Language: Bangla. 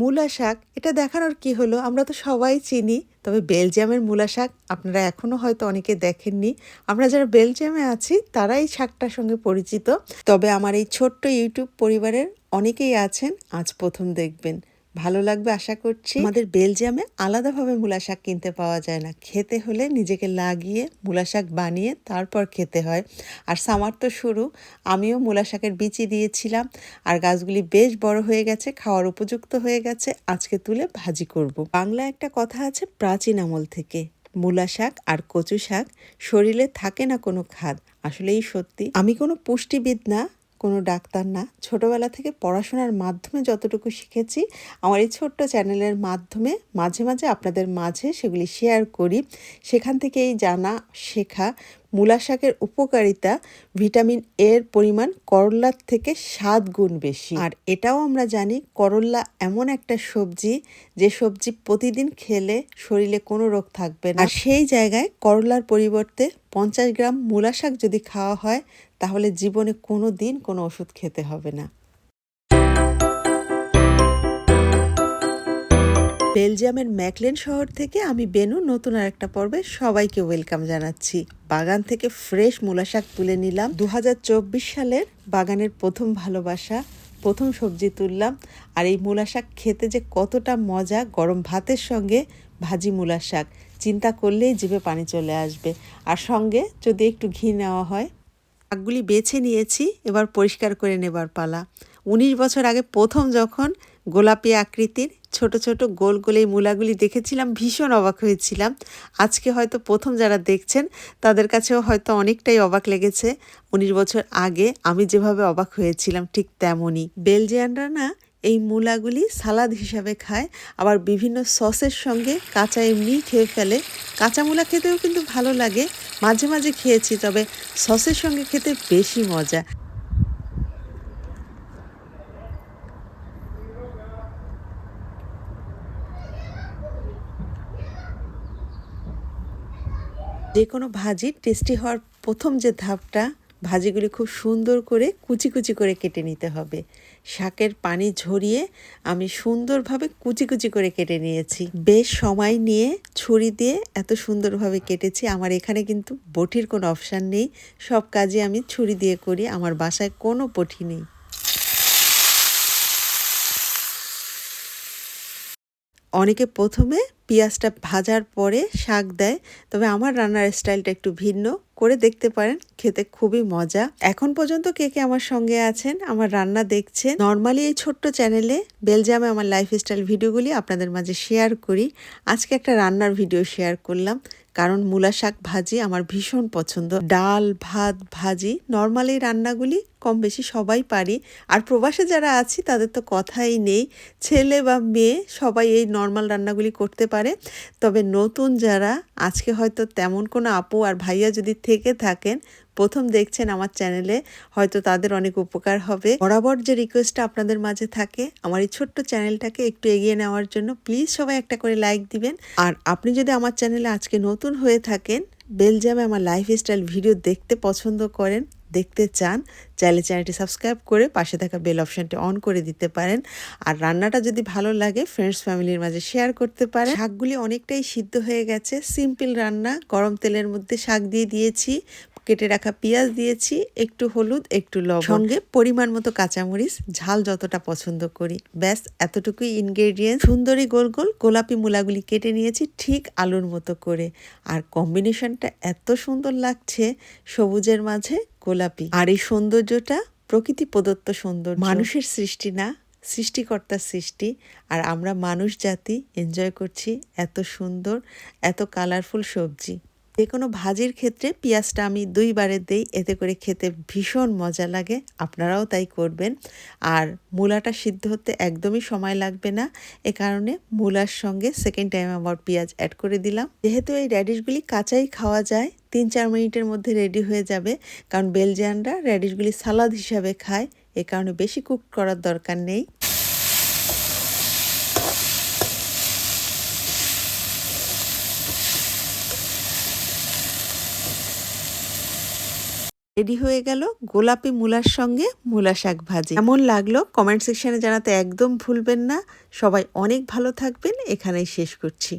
মূলা শাক, এটা দেখানোর কি হলো? আমরা তো সবাই চিনি, তবে বেলজিয়ামের মূলা শাক আপনারা এখনও হয়তো অনেকে দেখেননি। আমরা যারা বেলজিয়ামে আছি তারা এই শাকটার সঙ্গে পরিচিত। তবে আমার এই ছোট্ট ইউটিউব পরিবারের অনেকেই আছেন, আজ প্রথম দেখবেন। ভালো লাগবে আশা করছি। আমাদের বেলজিয়ামে আলাদাভাবে মূলা শাক কিনতে পাওয়া যায় না। খেতে হলে নিজেকে লাগিয়ে মূলা শাক বানিয়ে তারপর খেতে হয়। আর সামার তো শুরু। আমিও মূলা শাকের বিচি দিয়েছিলাম। আর গাছগুলি বেশ বড় হয়ে গেছে, খাওয়ার উপযুক্ত হয়ে গেছে। আজকে তুলে ভাজি করব। বাংলা একটা কথা আছে প্রাচীন আমল থেকে। মূলা শাক আর কচু শাক শরীরে থাকে না কোনো খাদ। আসলেই সত্যি। আমি কোনো পুষ্টিবিদ না কোনো ডাক্তার না। ছোটবেলা থেকে পড়াশোনার মাধ্যমে যতটুকু শিখেছি, আমার এই ছোট্ট চ্যানেলের মাধ্যমে মাঝে মাঝে আপনাদের মাঝে সেগুলি শেয়ার করি। সেখান থেকেই জানা, শেখা মূলা শাকের উপকারিতা ভিটামিন এর পরিমাণ করলার থেকে সাত গুণ বেশি। আর এটাও আমরা জানি করল্লা এমন একটা সবজি যে সবজি প্রতিদিন খেলে শরীরে কোনো রোগ থাকবে না। আর সেই জায়গায় করলার পরিবর্তে পঞ্চাশ গ্রাম মূলা শাক যদি খাওয়া হয়, তাহলে জীবনে কোনো দিন কোনো ওষুধ খেতে হবে না। বেলজিয়ামের ম্যাকলেন শহর থেকে আমি বেনু নতুন আর একটা পর্বে সবাইকে ওয়েলকাম জানাচ্ছি। বাগান থেকে ফ্রেশ মূলা শাক তুলে নিলাম। দু হাজার চব্বিশ সালের বাগানের প্রথম ভালোবাসা, প্রথম সবজি তুললাম। আর এই মূলা শাক খেতে যে কতটা মজা, গরম ভাতের সঙ্গে ভাজি মূলা শাক চিন্তা করলেই জিভে পানি চলে আসবে। আর সঙ্গে যদি একটু ঘি নেওয়া হয়, শাকগুলি বেছে নিয়েছি, এবার পরিষ্কার করে নেবার পালা। উনিশ বছর আগে প্রথম যখন গোলাপি আকৃতির ছোট ছোট গোল গোল এই মূলাগুলি দেখেছিলাম, ভীষণ অবাক হয়েছিলাম। আজকে হয়তো প্রথম যারা দেখছেন, তাদের কাছেও হয়তো অনেকটাই অবাক লেগেছে। উনিশ বছর আগে আমি যেভাবে অবাক হয়েছিলাম, ঠিক তেমনই। বেলজিয়ানরা না এই মূলাগুলি সালাদ হিসাবে খায়, আবার বিভিন্ন সসের সঙ্গে কাঁচা এমনি খেয়ে ফেলে। কাঁচা মূলা খেতেও কিন্তু ভালো লাগে, মাঝে মাঝে খেয়েছি, তবে সসের সঙ্গে খেতে বেশি মজা। যে কোনো ভাজি টেস্টি হওয়ার প্রথম যে ধাপটা, ভাজিগুলি খুব সুন্দর করে কুচি কুচি করে কেটে নিতে হবে। শাকের পানি ঝরিয়ে আমি সুন্দরভাবে কুচি কুচি করে কেটে নিয়েছি। বেশ সময় নিয়ে ছুরি দিয়ে এত সুন্দরভাবে কেটেছি, আমার এখানে কিন্তু বটির কোনো অপশান নেই। সব কাজে আমি ছুরি দিয়ে করি, আমার বাসায় কোনো বটি নেই। অনেকে প্রথমে পেঁয়াজটা ভাজার পরে শাক দেয়। তবে আমার রান্নার স্টাইলটা একটু ভিন্ন। করে দেখতে পারেন, খেতে খুবই মজা। এখন পর্যন্ত কে কে আমার সঙ্গে আছেন, আমার রান্না দেখছেন, নর্মালি এই ছোট্ট চ্যানেলে বেলজিয়ামে আমার লাইফস্টাইল ভিডিওগুলি আপনাদের মাঝে শেয়ার করি। আজকে একটা রান্নার ভিডিও শেয়ার করলাম। কারণ মূলা শাক ভাজি আমার ভীষণ পছন্দ। ডাল, ভাত, ভাজি, নর্মালি রান্নাগুলি কম বেশি সবাই পারি। আর প্রবাসে যারা আছি, তাদের তো কথাই নেই। ছেলে বা মেয়ে সবাই এই নর্মাল রান্নাগুলি করতে পারে। তবে নতুন যারা, আজকে হয়তো তেমন কোনো আপু আর ভাইয়া যদি থেকে থাকেন, প্রথম দেখছেন আমার চ্যানেলে, হয়তো তাদের অনেক উপকার হবে। বরাবর যে রিকোয়েস্টটা আপনাদের মাঝে থাকে, আমার এই ছোট্ট চ্যানেলটাকে একটু এগিয়ে নেওয়ার জন্য প্লিজ সবাই একটা করে লাইক দিবেন। আর আপনি যদি আমার চ্যানেলে আজকে নতুন হয়ে থাকেন বেলজিয়ামে আমার লাইফস্টাইল ভিডিও দেখতে পছন্দ করেন দেখতে চান, চাইলে চ্যানেলটি সাবস্ক্রাইব করে পাশে থাকা বেল অপশানটি অন করে দিতে পারেন। আর রান্নাটা যদি ভালো লাগে ফ্রেন্ডস ফ্যামিলির মাঝে শেয়ার করতে পারেন। শাকগুলি অনেকটাই সিদ্ধ হয়ে গেছে। সিম্পল রান্না, গরম তেলের মধ্যে শাক দিয়ে দিয়েছি, কেটে রাখা পেঁয়াজ দিয়েছি, একটু হলুদ, একটু লবণ। সঙ্গে পরিমাণ মতো কাঁচামরিচ, ঝাল যতটা পছন্দ করি। ব্যাস, এতটুকুই ইনগ্রেডিয়েন্ট সুন্দরী গোল গোল গোলাপি মূলাগুলি কেটে নিয়েছি ঠিক আলুর মতো করে। আর কম্বিনেশনটা এত সুন্দর লাগছে, সবুজের মাঝে গোলাপি। আর এই সৌন্দর্যটা প্রকৃতি প্রদত্ত সৌন্দর্য। মানুষের সৃষ্টি না সৃষ্টিকর্তার সৃষ্টি। আর আমরা মানুষ জাতি এনজয় করছি এত সুন্দর এত কালারফুল সবজি। যে কোনো ভাজির ক্ষেত্রে পেঁয়াজটা আমি দুইবারে দেই, এতে করে খেতে ভীষণ মজা লাগে, আপনারাও তাই করবেন। আর মূলাটা সিদ্ধ হতে একদমই সময় লাগবে না, এ কারণে মূলার সঙ্গে সেকেন্ড টাইম আবার পেঁয়াজ অ্যাড করে দিলাম। যেহেতু এই র্যাডিশগুলি কাঁচাই খাওয়া যায়, তিন চার মিনিটের মধ্যে রেডি হয়ে যাবে, কারণ বেলজিয়ানরা র্যাডিশগুলি সালাদ হিসাবে খায়, এ কারণে বেশি কুক করার দরকার নেই। রেডি হয়ে গেল গোলাপি মূলার সঙ্গে মূলা শাক ভাজি। এমন লাগল কমেন্ট সেকশনে জানাতে একদম ভুলবেন না। সবাই অনেক ভালো থাকবেন। এখানেই শেষ করছি।